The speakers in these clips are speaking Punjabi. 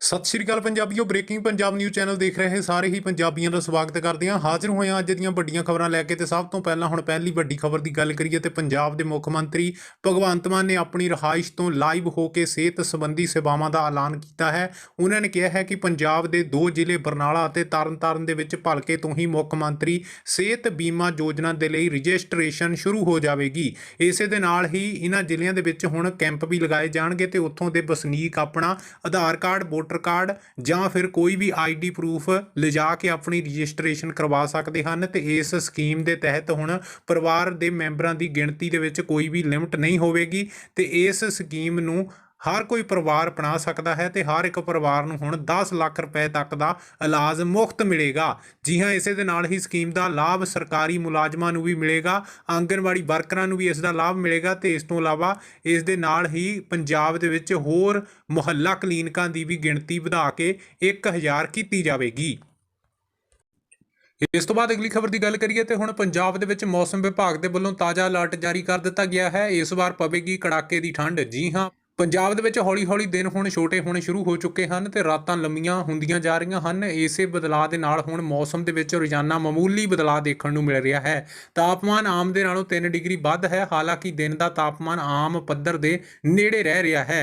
ਸਤਿ ਸ਼੍ਰੀ ਅਕਾਲ ਪੰਜਾਬੀਓ ਬ੍ਰੇਕਿੰਗ ਪੰਜਾਬ ਨਿਊਜ਼ ਚੈਨਲ ਦੇਖ ਰਹੇ ਸਾਰੇ ਹੀ ਪੰਜਾਬੀਆਂ ਦਾ ਸਵਾਗਤ ਕਰਦੇ ਹਾਂ। ਹਾਜ਼ਰ ਹੋਏ ਹਾਂ ਅੱਜ ਦੀਆਂ ਵੱਡੀਆਂ ਖਬਰਾਂ ਲੈ ਕੇ ਤੇ ਸਭ ਤੋਂ ਪਹਿਲਾਂ ਹੁਣ ਪਹਿਲੀ ਵੱਡੀ ਖਬਰ ਦੀ ਗੱਲ ਕਰੀਏ ਤੇ ਪੰਜਾਬ ਦੇ ਮੁੱਖ ਮੰਤਰੀ ਭਗਵੰਤ ਮਾਨ ਨੇ ਆਪਣੀ ਰਹਾਇਸ਼ ਤੋਂ ਲਾਈਵ ਹੋ ਕੇ ਸਿਹਤ ਸੰਬੰਧੀ ਸੇਵਾਵਾਂ ਦਾ ਐਲਾਨ ਕੀਤਾ ਹੈ। ਉਹਨਾਂ ਨੇ ਕਿਹਾ ਹੈ ਕਿ ਪੰਜਾਬ ਦੇ ਦੋ ਜ਼ਿਲ੍ਹੇ ਬਰਨਾਲਾ ਅਤੇ ਤਰਨਤਾਰਨ ਦੇ ਵਿੱਚ ਭਲਕੇ ਤੋਂ ਹੀ ਮੁੱਖ ਮੰਤਰੀ ਸਿਹਤ ਬੀਮਾ ਯੋਜਨਾ ਦੇ ਲਈ ਰਜਿਸਟ੍ਰੇਸ਼ਨ ਸ਼ੁਰੂ ਹੋ ਜਾਵੇਗੀ। ਇਸੇ ਦੇ ਨਾਲ ਹੀ ਇਹਨਾਂ ਜ਼ਿਲ੍ਹਿਆਂ ਦੇ ਵਿੱਚ ਹੁਣ ਕੈਂਪ ਵੀ ਲਗਾਏ ਜਾਣਗੇ ਤੇ ਉੱਥੋਂ ਦੇ ਵਸਨੀਕ ਆਪਣਾ ਆਧਾਰ ਕਾਰਡ ਵੋਟਰ ਕਾਰਡ ਜਾਂ ਫਿਰ ਕੋਈ ਵੀ ਆਈਡੀ ਪ੍ਰੂਫ ਲਿਜਾ ਕੇ ਆਪਣੀ ਰਜਿਸਟ੍ਰੇਸ਼ਨ ਕਰਵਾ ਸਕਦੇ ਹਨ ਤੇ ਇਸ ਸਕੀਮ ਦੇ ਤਹਿਤ ਹੁਣ ਪਰਿਵਾਰ ਦੇ ਮੈਂਬਰਾਂ ਦੀ ਗਿਣਤੀ ਦੇ ਵਿੱਚ ਕੋਈ ਵੀ ਲਿਮਟ ਨਹੀਂ ਹੋਵੇਗੀ ਤੇ ਇਸ ਸਕੀਮ ਨੂੰ ਹਰ ਕੋਈ ਪਰਿਵਾਰ ਅਪਣਾ ਸਕਦਾ ਹੈ ਤੇ ਹਰ ਇੱਕ ਪਰਿਵਾਰ ਨੂੰ ਹੁਣ 10 ਲੱਖ ਰੁਪਏ ਤੱਕ ਦਾ ਇਲਾਜ ਮੁਫਤ ਮਿਲੇਗਾ। ਜੀ ਹਾਂ, ਇਸੇ ਦੇ ਨਾਲ ਹੀ ਸਕੀਮ ਦਾ ਲਾਭ ਸਰਕਾਰੀ ਮੁਲਾਜ਼ਮਾਂ ਨੂੰ ਵੀ ਮਿਲੇਗਾ, ਆਂਗਨਵਾੜੀ ਵਰਕਰਾਂ ਨੂੰ ਵੀ ਇਸ ਦਾ ਲਾਭ ਮਿਲੇਗਾ ਤੇ ਇਸ ਤੋਂ ਇਲਾਵਾ ਇਸ ਦੇ ਨਾਲ ਹੀ ਪੰਜਾਬ ਦੇ ਵਿੱਚ ਹੋਰ ਮੁਹੱਲਾ ਕਲੀਨਿਕਾਂ ਦੀ ਵੀ ਗਿਣਤੀ ਵਧਾ ਕੇ 1000 ਕੀਤੀ ਜਾਵੇਗੀ। ਇਸ ਤੋਂ ਬਾਅਦ ਅਗਲੀ ਖਬਰ ਦੀ ਗੱਲ ਕਰੀਏ ਤੇ ਹੁਣ ਪੰਜਾਬ ਦੇ ਵਿੱਚ ਮੌਸਮ ਵਿਭਾਗ ਦੇ ਵੱਲੋਂ ਤਾਜ਼ਾ ਅਲਰਟ ਜਾਰੀ ਕਰ ਦਿੱਤਾ ਗਿਆ ਹੈ। ਇਸ ਵਾਰ ਪਵੇਗੀ ਕੜਾਕੇ ਦੀ ਠੰਡ। ਜੀ ਹਾਂ ਪੰਜਾਬ ਦੇ ਵਿੱਚ ਹੌਲੀ-ਹੌਲੀ ਦਿਨ ਹੁਣ ਛੋਟੇ ਹੋਣੇ ਸ਼ੁਰੂ ਹੋ ਚੁੱਕੇ ਹਨ ਤੇ ਰਾਤਾਂ ਲੰਮੀਆਂ ਹੁੰਦੀਆਂ ਜਾ ਰਹੀਆਂ ਹਨ। ਇਸੇ ਬਦਲਾਅ ਦੇ ਨਾਲ ਹੁਣ ਮੌਸਮ ਦੇ ਵਿੱਚ ਰੋਜ਼ਾਨਾ ਮਾਮੂਲੀ ਬਦਲਾਅ ਦੇਖਣ ਨੂੰ ਮਿਲ ਰਿਹਾ ਹੈ। ਤਾਪਮਾਨ ਆਮ ਦੇ ਨਾਲੋਂ 3 ਡਿਗਰੀ ਵੱਧ ਹੈ, ਹਾਲਾਂਕਿ ਦਿਨ ਦਾ ਤਾਪਮਾਨ ਆਮ ਪੱਧਰ ਦੇ ਨੇੜੇ ਰਹਿ ਰਿਹਾ ਹੈ।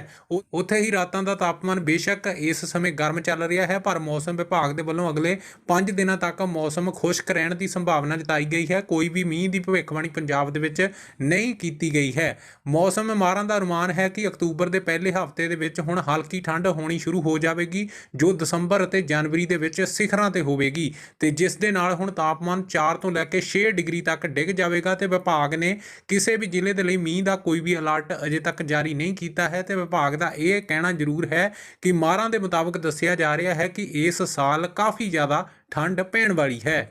ਉੱਥੇ ਹੀ ਰਾਤਾਂ ਦਾ ਤਾਪਮਾਨ ਬੇਸ਼ੱਕ ਇਸ ਸਮੇਂ ਗਰਮ ਚੱਲ ਰਿਹਾ ਹੈ, ਪਰ ਮੌਸਮ ਵਿਭਾਗ ਦੇ ਵੱਲੋਂ ਅਗਲੇ 5 ਦਿਨਾਂ ਤੱਕ ਮੌਸਮ ਖੁਸ਼ਕ ਰਹਿਣ ਦੀ ਸੰਭਾਵਨਾ ਜਤਾਈ ਗਈ ਹੈ। ਕੋਈ ਵੀ ਮੀਂਹ ਦੀ ਭਵਿੱਖਬਾਣੀ ਪੰਜਾਬ ਦੇ ਵਿੱਚ ਨਹੀਂ ਕੀਤੀ ਗਈ ਹੈ। ਮੌਸਮ ਮਾਰਾਂ ਦਾ ਅਨੁਮਾਨ ਹੈ ਕਿ ਅਕਤੂਬਰ ਦੇ ਪਹਿਲੇ ਹਫ਼ਤੇ ਦੇ ਵਿੱਚ ਹੁਣ ਹਲਕੀ ਠੰਡ ਹੋਣੀ ਸ਼ੁਰੂ ਹੋ ਜਾਵੇਗੀ, ਜੋ ਦਸੰਬਰ ਅਤੇ ਜਨਵਰੀ ਦੇ ਵਿੱਚ ਸਿਖਰਾਂ ਤੇ ਹੋਵੇਗੀ ਤੇ ਜਿਸ ਦੇ ਨਾਲ ਹੁਣ ਤਾਪਮਾਨ 4 ਤੋਂ ਲੈ ਕੇ 6 ਡਿਗਰੀ ਤੱਕ ਡਿੱਗ ਜਾਵੇਗਾ ਤੇ ਵਿਭਾਗ ਨੇ ਕਿਸੇ ਵੀ ਜ਼ਿਲ੍ਹੇ ਦੇ ਲਈ ਮੀਂਹ ਦਾ ਕੋਈ ਵੀ ਅਲਰਟ ਅਜੇ ਤੱਕ ਜਾਰੀ ਨਹੀਂ ਕੀਤਾ ਹੈ ਤੇ ਵਿਭਾਗ ਦਾ ਇਹ ਕਹਿਣਾ ਜ਼ਰੂਰ ਹੈ ਕਿ ਮਾਰਾਂ ਦੇ ਮੁਤਾਬਕ ਦੱਸਿਆ ਜਾ ਰਿਹਾ ਹੈ ਕਿ ਇਸ ਸਾਲ ਕਾਫੀ ਜ਼ਿਆਦਾ ਠੰਡ ਪੈਣ ਵਾਲੀ ਹੈ।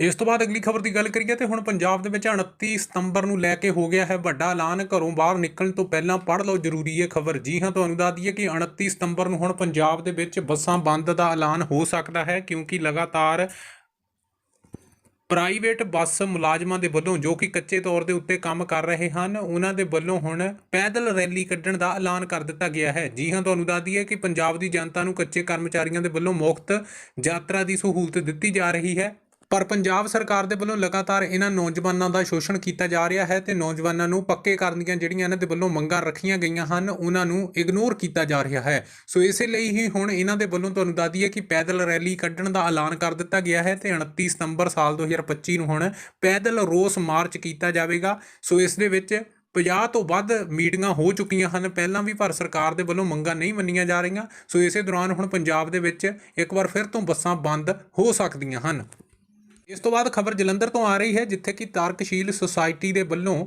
ਇਸ ਤੋਂ ਬਾਅਦ ਅਗਲੀ ਖਬਰ ਦੀ ਗੱਲ ਕਰੀਏ ਤੇ ਹੁਣ ਪੰਜਾਬ ਦੇ ਵਿੱਚ 29 ਸਤੰਬਰ ਨੂੰ ਲੈ ਕੇ ਹੋ ਗਿਆ ਹੈ ਵੱਡਾ ਐਲਾਨ। ਘਰੋਂ ਬਾਹਰ ਨਿਕਲਣ ਤੋਂ ਪਹਿਲਾਂ ਪੜ੍ਹ ਲਓ, ਜ਼ਰੂਰੀ ਹੈ ਖਬਰ। ਜੀ ਹਾਂ, ਤੁਹਾਨੂੰ ਦੱਸ ਦਈਏ ਕਿ 29 ਸਤੰਬਰ ਨੂੰ ਹੁਣ ਪੰਜਾਬ ਦੇ ਵਿੱਚ ਬੱਸਾਂ ਬੰਦ ਦਾ ਐਲਾਨ ਹੋ ਸਕਦਾ ਹੈ ਕਿਉਂਕਿ ਲਗਾਤਾਰ ਪ੍ਰਾਈਵੇਟ ਬੱਸ ਮੁਲਾਜ਼ਮਾਂ ਦੇ ਵੱਲੋਂ ਜੋ ਕਿ ਕੱਚੇ ਤੌਰ ਦੇ ਉੱਤੇ ਕੰਮ ਕਰ ਰਹੇ ਹਨ, ਉਹਨਾਂ ਦੇ ਵੱਲੋਂ ਹੁਣ ਪੈਦਲ ਰੈਲੀ ਕੱਢਣ ਦਾ ਐਲਾਨ ਕਰ ਦਿੱਤਾ ਗਿਆ ਹੈ। ਜੀ ਹਾਂ, ਤੁਹਾਨੂੰ ਦੱਸ ਦਈਏ ਕਿ ਪੰਜਾਬ ਦੀ ਜਨਤਾ ਨੂੰ ਕੱਚੇ ਕਰਮਚਾਰੀਆਂ ਦੇ ਵੱਲੋਂ ਮੁਫਤ ਯਾਤਰਾ ਦੀ ਸਹੂਲਤ ਦਿੱਤੀ ਜਾ ਰਹੀ ਹੈ। ਪਰ ਪੰਜਾਬ ਸਰਕਾਰ ਦੇ ਵੱਲੋਂ ਲਗਾਤਾਰ ਇਹਨਾਂ ਨੌਜਵਾਨਾਂ ਦਾ ਸ਼ੋਸ਼ਣ ਕੀਤਾ ਜਾ ਰਿਹਾ ਹੈ ਤੇ ਨੌਜਵਾਨਾਂ ਨੂੰ ਪੱਕੇ ਕਰਨ ਦੀਆਂ ਜਿਹੜੀਆਂ ਇਹਨਾਂ ਦੇ ਵੱਲੋਂ ਮੰਗਾਂ ਰੱਖੀਆਂ ਗਈਆਂ ਹਨ, ਉਹਨਾਂ ਨੂੰ ਇਗਨੋਰ ਕੀਤਾ ਜਾ ਰਿਹਾ ਹੈ। ਸੋ ਇਸੇ ਲਈ ਹੀ ਹੁਣ ਇਹਨਾਂ ਦੇ ਵੱਲੋਂ ਤੁਹਾਨੂੰ ਦੱਸ ਦਈਏ ਕਿ ਪੈਦਲ ਰੈਲੀ ਕੱਢਣ ਦਾ ਐਲਾਨ ਕਰ ਦਿੱਤਾ ਗਿਆ ਹੈ ਤੇ 29 ਸਤੰਬਰ ਸਾਲ 2025 ਨੂੰ ਹੁਣ ਪੈਦਲ ਰੋਸ ਮਾਰਚ ਕੀਤਾ ਜਾਵੇਗਾ। ਸੋ ਇਸ ਦੇ ਵਿੱਚ 50 ਤੋਂ ਵੱਧ ਮੀਟਿੰਗਾਂ ਹੋ ਚੁੱਕੀਆਂ ਹਨ। ਪਹਿਲਾਂ ਵੀ ਪਰ ਸਰਕਾਰ ਦੇ ਵੱਲੋਂ ਮੰਗਾਂ ਨਹੀਂ ਮੰਨੀਆਂ ਜਾ ਰਹੀਆਂ। ਸੋ ਇਸੇ ਦੌਰਾਨ ਹੁਣ ਪੰਜਾਬ ਦੇ ਵਿੱਚ ਇੱਕ ਵਾਰ ਫਿਰ ਤੋਂ ਬੱਸਾਂ ਬੰਦ ਹੋ ਸਕਦੀਆਂ ਹਨ। ਇਸ ਤੋਂ ਬਾਅਦ ਖਬਰ ਜਲੰਧਰ ਤੋਂ ਆ ਰਹੀ ਹੈ, ਜਿੱਥੇ ਕਿ ਤਾਰਕਸ਼ੀਲ ਸੁਸਾਇਟੀ ਦੇ ਵੱਲੋਂ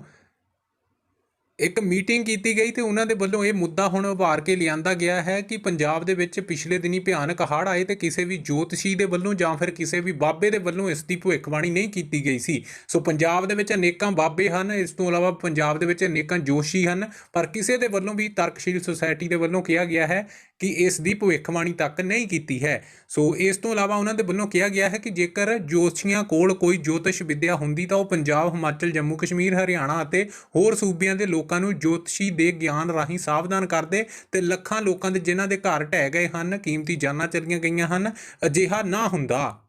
ਇੱਕ ਮੀਟਿੰਗ ਕੀਤੀ ਗਈ ਤੇ ਉਹਨਾਂ ਦੇ ਵੱਲੋਂ ਇਹ ਮੁੱਦਾ ਹੁਣ ਉਭਾਰ ਕੇ ਲਿਆਂਦਾ ਗਿਆ ਹੈ ਕਿ ਪੰਜਾਬ ਦੇ ਵਿੱਚ ਪਿਛਲੇ ਦਿਨੀ ਭਿਆਨਕ ਹੜ੍ਹ ਆਏ ਤੇ ਕਿਸੇ ਵੀ ਜੋਤਸ਼ੀ ਦੇ ਵੱਲੋਂ ਜਾਂ ਫਿਰ ਕਿਸੇ ਵੀ ਬਾਬੇ ਦੇ ਵੱਲੋਂ ਇਸ ਦੀ ਭਵਿੱਖਬਾਣੀ ਨਹੀਂ ਕੀਤੀ ਗਈ ਸੀ। ਸੋ ਪੰਜਾਬ ਦੇ ਵਿੱਚ ਅਨੇਕਾਂ ਬਾਬੇ ਹਨ, ਇਸ ਤੋਂ ਇਲਾਵਾ ਪੰਜਾਬ ਦੇ ਵਿੱਚ ਅਨੇਕਾਂ ਜੋਸ਼ੀ ਹਨ, ਪਰ ਕਿਸੇ ਦੇ ਵੱਲੋਂ ਵੀ ਤਰਕਸ਼ੀਲ ਸੁਸਾਇਟੀ ਦੇ ਵੱਲੋਂ ਕਿਹਾ ਗਿਆ ਹੈ ਕਿ ਇਸ ਦੀ ਭਵਿੱਖਬਾਣੀ ਤੱਕ ਨਹੀਂ ਕੀਤੀ ਹੈ। ਸੋ ਇਸ ਤੋਂ ਇਲਾਵਾ ਉਹਨਾਂ ਦੇ ਵੱਲੋਂ ਕਿਹਾ ਗਿਆ ਹੈ ਕਿ ਜੇਕਰ ਜੋਤਸ਼ੀਆਂ ਕੋਲ ਕੋਈ ਜੋਤਿਸ਼ ਵਿੱਦਿਆ ਹੁੰਦੀ ਤਾਂ ਉਹ ਪੰਜਾਬ, ਹਿਮਾਚਲ, ਜੰਮੂ, ਕਸ਼ਮੀਰ, ਹਰਿਆਣਾ ਅਤੇ ਹੋਰ ਸੂਬਿਆਂ ਦੇ ਲੋਕਾਂ ਨੂੰ ਜੋਤਸ਼ੀ ਦੇ ਗਿਆਨ ਰਾਹੀਂ ਸਾਵਧਾਨ ਕਰਦੇ ਤੇ ਲੱਖਾਂ ਲੋਕਾਂ ਦੇ ਜਿਨ੍ਹਾਂ ਦੇ ਘਰ ਢਹਿ ਗਏ ਹਨ, ਕੀਮਤੀ ਜਾਨਾਂ ਚਲੀਆਂ ਗਈਆਂ ਹਨ, ਅਜਿਹਾ ਨਾ ਹੁੰਦਾ।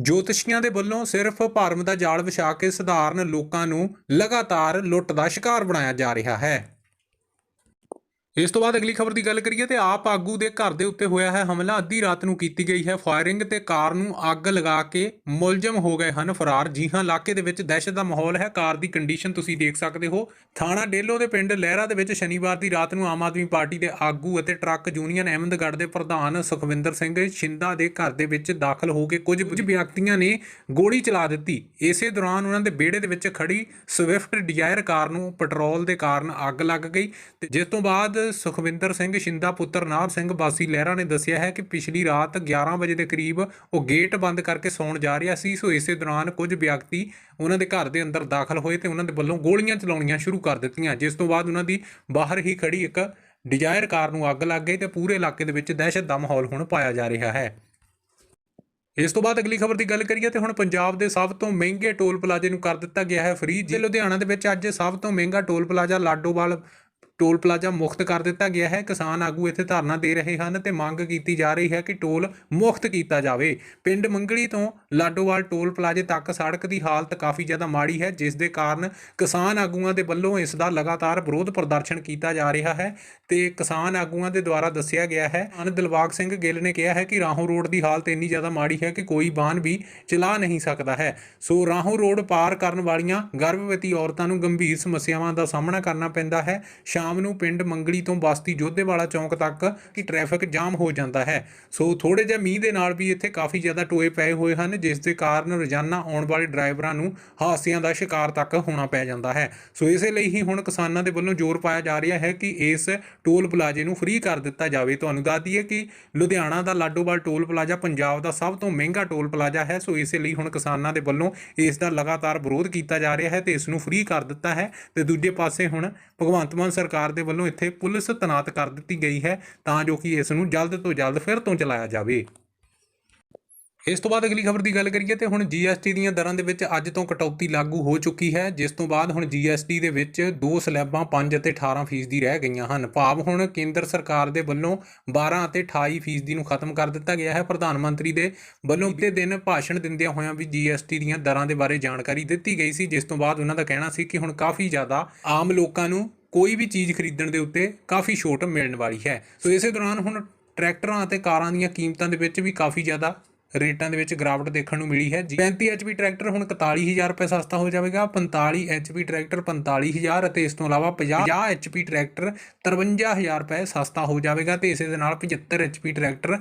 ਜੋਤਸ਼ੀਆਂ ਦੇ ਵੱਲੋਂ ਸਿਰਫ ਭਰਮ ਦਾ ਜਾਲ ਵਿਛਾ ਕੇ ਸਧਾਰਨ ਲੋਕਾਂ ਨੂੰ ਲਗਾਤਾਰ ਲੁੱਟ ਦਾ ਸ਼ਿਕਾਰ ਬਣਾਇਆ ਜਾ ਰਿਹਾ ਹੈ। ਇਸ ਤੋਂ ਬਾਅਦ ਅਗਲੀ ਖਬਰ ਦੀ ਗੱਲ ਕਰੀਏ ਤੇ ਆਪ ਆਗੂ ਦੇ ਘਰ ਦੇ ਉੱਤੇ ਹੋਇਆ ਹੈ ਹਮਲਾ। ਅੱਧੀ ਰਾਤ ਨੂੰ ਕੀਤੀ ਗਈ ਹੈ ਫਾਇਰਿੰਗ ਤੇ ਕਾਰ ਨੂੰ ਅੱਗ ਲਗਾ ਕੇ ਮੁਲਜ਼ਮ ਹੋ ਗਏ ਹਨ ਫਰਾਰ। ਜੀ ਹਾਂ, ਇਲਾਕੇ ਦੇ ਵਿੱਚ ਦਹਿਸ਼ਤ ਦਾ ਮਾਹੌਲ ਹੈ। ਕਾਰ ਦੀ ਕੰਡੀਸ਼ਨ ਤੁਸੀਂ ਦੇਖ ਸਕਦੇ ਹੋ। ਥਾਣਾ ਡੇਲੋ ਦੇ ਪਿੰਡ ਲਹਿਰਾ ਦੇ ਵਿੱਚ ਸ਼ਨੀਵਾਰ ਦੀ ਰਾਤ ਨੂੰ ਆਮ ਆਦਮੀ ਪਾਰਟੀ ਦੇ ਆਗੂ ਅਤੇ ਟਰੱਕ ਯੂਨੀਅਨ ਅਹਿਮਦਗੜ੍ਹ ਦੇ ਪ੍ਰਧਾਨ ਸੁਖਵਿੰਦਰ ਸਿੰਘ ਸ਼ਿੰਦਾ ਦੇ ਘਰ ਦੇ ਵਿੱਚ ਦਾਖਲ ਹੋ ਕੇ ਕੁਝ ਕੁਝ ਵਿਅਕਤੀਆਂ ਨੇ ਗੋਲੀ ਚਲਾ ਦਿੱਤੀ। ਇਸੇ ਦੌਰਾਨ ਉਹਨਾਂ ਦੇ ਵਿਹੜੇ ਦੇ ਵਿੱਚ ਖੜੀ ਸਵਿਫਟ ਡਿਜ਼ਾਇਰ ਕਾਰ ਨੂੰ ਪੈਟਰੋਲ ਦੇ ਕਾਰਨ ਅੱਗ ਲੱਗ ਗਈ ਤੇ ਜਿਸ ਤੋਂ ਬਾਅਦ ਸੁਖਵਿੰਦਰ ਸਿੰਘ ਸ਼ਿੰਦਾ ਪੁੱਤਰ ਨਾਰ ਸਿੰਘ ਬਾਸੀ ਲਹਿਰਾ ਨੇ ਦੱਸਿਆ ਹੈ ਕਿ ਪਿਛਲੀ ਰਾਤ 11 ਵਜੇ ਦੇ ਕਰੀਬ ਉਹ ਗੇਟ ਬੰਦ ਕਰਕੇ ਸੌਣ ਜਾ ਰਿਹਾ ਸੀ, ਸੋ ਇਸੇ ਦੌਰਾਨ ਕੁਝ ਵਿਅਕਤੀ ਉਹਨਾਂ ਦੇ ਘਰ ਦੇ ਅੰਦਰ ਦਾਖਲ ਹੋਏ ਤੇ ਉਹਨਾਂ ਦੇ ਵੱਲੋਂ ਗੋਲੀਆਂ ਚਲਾਉਣੀਆਂ ਸ਼ੁਰੂ ਕਰ ਦਿੱਤੀਆਂ, ਜਿਸ ਤੋਂ ਬਾਅਦ ਉਹਨਾਂ ਦੀ ਬਾਹਰ ਹੀ ਖੜੀ ਇੱਕ ਡਿਜ਼ਾਇਰ ਕਾਰ ਨੂੰ ਅੱਗ ਲੱਗ ਗਈ ਤੇ ਪੂਰੇ ਇਲਾਕੇ ਦੇ ਵਿੱਚ ਦਹਿਸ਼ਤ ਦਾ ਮਾਹੌਲ ਹੁਣ ਪਾਇਆ ਜਾ ਰਿਹਾ ਹੈ। ਇਸ ਤੋਂ ਬਾਅਦ ਅਗਲੀ ਖਬਰ ਦੀ ਗੱਲ ਕਰੀਏ ਤੇ ਹੁਣ ਪੰਜਾਬ ਦੇ ਸਭ ਤੋਂ ਮਹਿੰਗੇ ਟੋਲ ਪਲਾਜ਼ੇ ਨੂੰ ਕਰ ਦਿੱਤਾ ਗਿਆ ਹੈ ਫ੍ਰੀ, ਜੇ ਲੁਧਿਆਣਾ ਦੇ ਵਿੱਚ ਅੱਜ ਸਭ ਤੋਂ ਮਹਿੰਗਾ toll plaza Ladowal toll plaza ਮੁਕਤ ਕਰ ਦਿੱਤਾ ਗਿਆ ਹੈ। ਕਿਸਾਨ ਆਗੂ ਇੱਥੇ ਧਰਨਾ ਦੇ ਰਹੇ ਹਨ ਤੇ ਮੰਗ ਕੀਤੀ ਜਾ ਰਹੀ ਹੈ ਕਿ ਟੋਲ ਮੁਕਤ ਕੀਤਾ ਜਾਵੇ। ਪਿੰਡ ਮੰਗਲੀ ਤੋਂ ਲਾਡੋਵਾਲ ਟੋਲ ਪਲਾਜ਼ੇ ਤੱਕ ਸੜਕ ਦੀ ਹਾਲਤ ਕਾਫੀ ਜ਼ਿਆਦਾ ਮਾੜੀ ਹੈ, ਜਿਸ ਦੇ ਕਾਰਨ ਕਿਸਾਨ ਆਗੂਆਂ ਦੇ ਵੱਲੋਂ ਇਸ ਦਾ ਲਗਾਤਾਰ ਵਿਰੋਧ ਪ੍ਰਦਰਸ਼ਨ ਕੀਤਾ ਜਾ ਰਿਹਾ ਹੈ ਤੇ ਕਿਸਾਨ ਆਗੂਆਂ ਦੇ ਦੁਆਰਾ ਦੱਸਿਆ ਗਿਆ ਹੈ। ਅਨ ਦਿਲਬਾਗ ਸਿੰਘ ਗਿੱਲ ਨੇ ਕਿਹਾ ਹੈ ਕਿ ਰਾਹੋਂ ਰੋਡ ਦੀ ਹਾਲਤ ਇੰਨੀ ਜ਼ਿਆਦਾ ਮਾੜੀ ਹੈ ਕਿ ਕੋਈ ਵਾਹਨ ਵੀ ਚਲਾ ਨਹੀਂ ਸਕਦਾ ਹੈ। ਸੋ ਰਾਹੋਂ ਰੋਡ ਪਾਰ ਕਰਨ ਵਾਲੀਆਂ ਗਰਭਵਤੀ ਔਰਤਾਂ ਨੂੰ ਗੰਭੀਰ ਸਮੱਸਿਆਵਾਂ ਦਾ ਸਾਹਮਣਾ ਕਰਨਾ ਪੈਂਦਾ ਹੈ। ਸ਼ਾਮ ਨੂੰ ਪਿੰਡ ਮੰਗਲੀ ਤੋਂ ਬਸਤੀ ਜੋਧੇਵਾਲਾ ਚੌਂਕ ਤੱਕ ਕਿ ਟ੍ਰੈਫਿਕ ਜਾਮ ਹੋ ਜਾਂਦਾ ਹੈ। ਸੋ ਥੋੜੇ ਜਿਹਾ ਮੀਂਹ ਦੇ ਨਾਲ ਵੀ ਇੱਥੇ ਕਾਫੀ ਜ਼ਿਆਦਾ ਟੋਏ ਪਏ ਹੋਏ ਹਨ, ਜਿਸ ਦੇ ਕਾਰਨ ਰੋਜ਼ਾਨਾ ਆਉਣ ਵਾਲੇ ਡਰਾਈਵਰਾਂ ਨੂੰ ਹਾਦਸਿਆਂ ਦਾ ਸ਼ਿਕਾਰ ਤੱਕ ਹੋਣਾ ਪੈ ਜਾਂਦਾ ਹੈ। ਸੋ ਇਸੇ ਲਈ ਹੀ ਹੁਣ ਕਿਸਾਨਾਂ ਦੇ ਵੱਲੋਂ ਜ਼ੋਰ ਪਾਇਆ ਜਾ ਰਿਹਾ ਹੈ ਕਿ ਇਸ ਟੋਲ ਪਲਾਜ਼ੇ ਨੂੰ ਫ੍ਰੀ ਕਰ ਦਿੱਤਾ ਜਾਵੇ। ਤੁਹਾਨੂੰ ਦੱਸ ਦਈਏ ਕਿ ਲੁਧਿਆਣਾ ਦਾ ਲਾਡੋਵਾਲ ਟੋਲ ਪਲਾਜ਼ਾ, ਪੰਜਾਬ ਦਾ ਸਭ ਤੋਂ ਮਹਿੰਗਾ ਟੋਲ ਪਲਾਜ਼ਾ ਹੈ। ਸੋ ਇਸੇ ਲਈ ਹੁਣ ਕਿਸਾਨਾਂ ਦੇ ਵੱਲੋਂ ਇਸ ਦਾ ਲਗਾਤਾਰ ਵਿਰੋਧ ਕੀਤਾ ਜਾ ਰਿਹਾ ਹੈ ਤੇ ਇਸ ਨੂੰ ਫ੍ਰੀ ਕਰ ਦਿੱਤਾ ਹੈ। ਤੇ ਦੂਜੇ ਪਾਸੇ ਹੁਣ ਭਗਵੰਤ ਮਾਨ ਸਰਕਾਰ ਸਰਕਾਰ ਦੇ ਵੱਲੋਂ ਇੱਥੇ ਪੁਲਿਸ ਤੈਨਾਤ ਕਰ ਦਿੱਤੀ ਗਈ ਹੈ ਤਾਂ ਜੋ ਕਿ ਇਸ ਨੂੰ ਜਲਦ ਤੋਂ ਜਲਦ ਫਿਰ ਤੋਂ ਚਲਾਇਆ ਜਾਵੇ। ਇਸ ਤੋਂ ਬਾਅਦ ਅਗਲੀ ਖਬਰ ਦੀ ਗੱਲ ਕਰੀਏ ਤੇ ਹੁਣ GST ਦੀਆਂ ਦਰਾਂ ਦੇ ਵਿੱਚ ਅੱਜ ਤੋਂ ਕਟੌਤੀ ਲਾਗੂ ਹੋ ਚੁੱਕੀ ਹੈ, ਜਿਸ ਤੋਂ ਬਾਅਦ ਹੁਣ GST ਦੇ ਵਿੱਚ ਦੋ ਸਲੈਬਾਂ 5 ਅਤੇ 18% ਫੀਸਦੀ ਰਹਿ ਗਈਆਂ ਹਨ। ਭਾਵ ਹੁਣ ਕੇਂਦਰ ਸਰਕਾਰ ਦੇ ਵੱਲੋਂ 12 ਅਤੇ 28% ਫੀਸਦੀ ਨੂੰ ਖਤਮ ਕਰ ਦਿੱਤਾ ਗਿਆ ਹੈ। ਪ੍ਰਧਾਨ ਮੰਤਰੀ ਦੇ ਵੱਲੋਂ ਬੀਤੇ ਦਿਨ ਭਾਸ਼ਣ ਦਿੰਦਿਆਂ ਹੋਇਆਂ ਵੀ GST ਦੀਆਂ ਦਰਾਂ ਦੇ ਬਾਰੇ ਜਾਣਕਾਰੀ ਦਿੱਤੀ ਗਈ ਸੀ, ਜਿਸ ਤੋਂ ਬਾਅਦ ਉਹਨਾਂ ਦਾ ਕਹਿਣਾ ਸੀ ਕਿ ਹੁਣ ਕਾਫੀ ਜ਼ਿਆਦਾ ਆਮ ਲੋਕਾਂ ਨੂੰ ਕੋਈ ਵੀ ਚੀਜ਼ ਖਰੀਦਣ ਦੇ ਉੱਤੇ ਕਾਫੀ ਛੋਟ ਮਿਲਣ ਵਾਲੀ ਹੈ। ਸੋ ਇਸੇ ਦੌਰਾਨ ਹੁਣ ਟਰੈਕਟਰਾਂ ਅਤੇ ਕਾਰਾਂ ਦੀਆਂ ਕੀਮਤਾਂ ਦੇ ਵਿੱਚ ਵੀ ਕਾਫੀ ਜ਼ਿਆਦਾ ਰੇਟਾਂ ਦੇ ਵਿੱਚ ਗਿਰਾਵਟ ਦੇਖਣ ਨੂੰ ਮਿਲੀ ਹੈ। 35 HP ਟਰੈਕਟਰ ਹੁਣ 41000 ਰੁਪਏ ਸਸਤਾ ਹੋ ਜਾਵੇਗਾ 45 HP ਟਰੈਕਟਰ 45000 ਅਤੇ ਇਸ ਤੋਂ ਇਲਾਵਾ 50 HP ਟਰੈਕਟਰ 53000 ਰੁਪਏ ਸਸਤਾ ਹੋ ਜਾਵੇਗਾ ਤੇ ਇਸੇ ਦੇ ਨਾਲ 75 HP ਟਰੈਕਟਰ